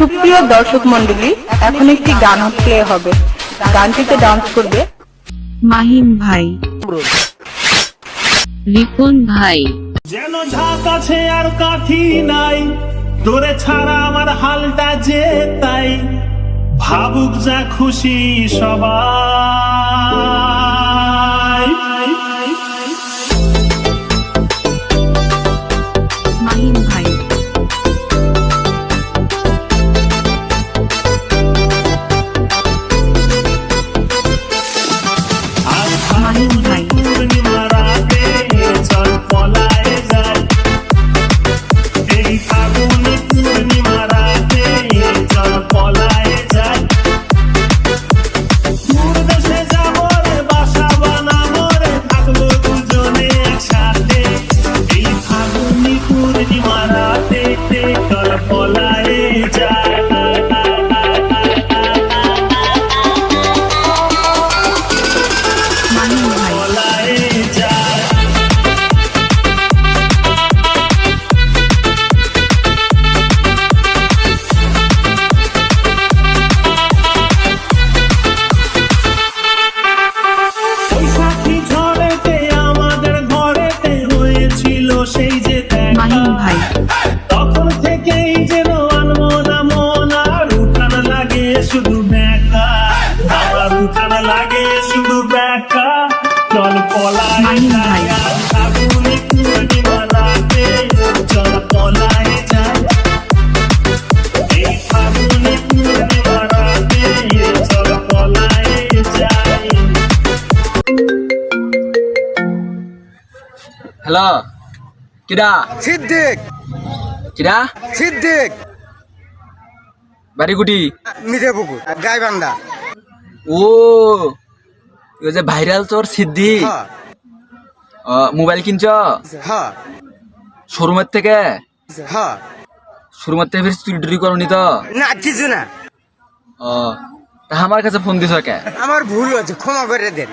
সুপ্রিয় দর্শক মন্ডলী এখন একটি গান প্লে হবে। গানটিতে ডান্স করবে মাহিম ভাই। রিপন ভাই। যেন ঝাঁক আছে আর কাঠি নাই তোরে ছাড়া আমার হালটা যে তাই। ভাবুক যা খুশি সবাই সেই যে। মাহিম ভাই। তখন থেকেই যেন আনমনা মন আর উঠান লাগে শুধু ব্যাকা আমার উঠান লাগে শুধু ব্যাকা চল পলায় মাহিম ভাই। হ্যালো। কিরা? সিদ্দিক। কিরা? সিদ্দিক। বাড়ি গুটি মিঠাপুকুর গাইবান্ধা। ও ওই যে ভাইরাল তোর সিদ্ধি হ্যাঁ। মোবাইল কিনছ? হ্যাঁ। শোরুমের থেকে? হ্যাঁ। শোরুমের থেকে চুরি টুরি করনি তো? না কিছু না। ও তা আমার কাছে ফোন দিছ কে? আমার ভুল হয়েছে ক্ষমা করে দেন।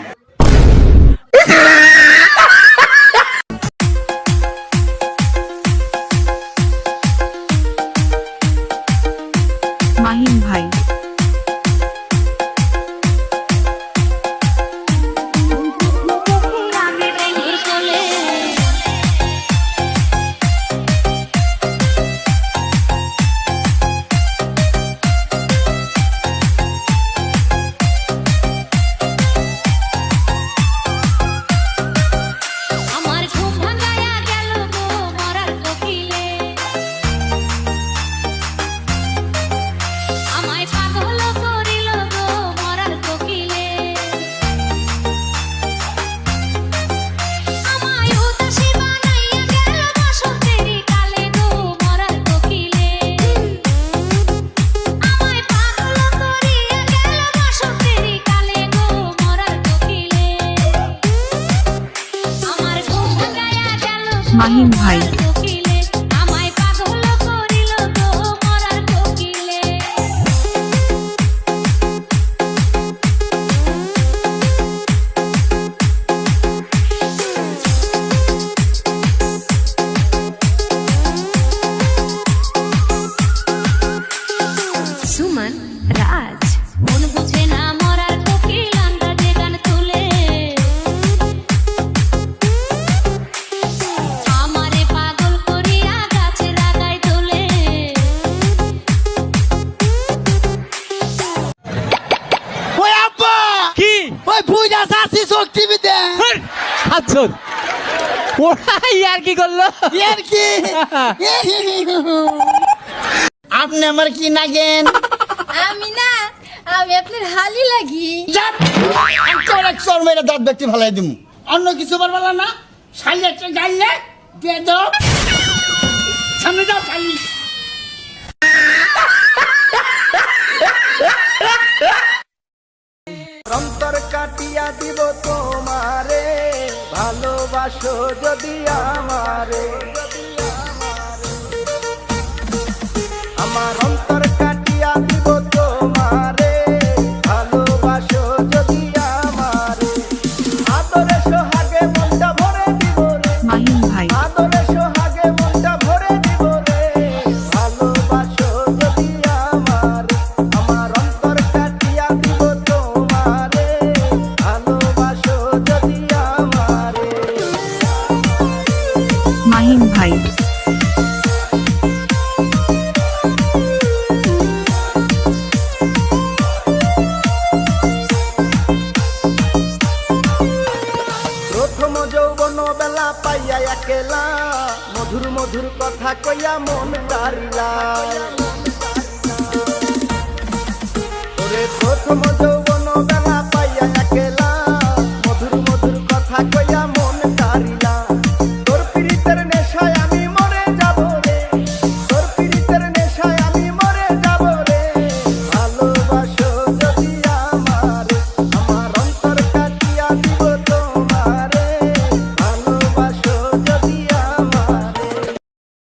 গেল মাহিম সাতজন ওরা ইয়ার কি করল? এর কি? আপনি আমার কি নাগেন? আমি না আমি আপনার হালি লাগি। অনেক চর মেরে দাঁত ব্যক্তি ভালাই দিমু। অন্য কিছু বলবা না শালি একটা গাইলে দিয়ে ভালোবাসো যদি আমারে। বেলা পাইয়া একেলা। মধুর মধুর কথা কইয়া মন তারিলা। প্রথম যৌবন বেলা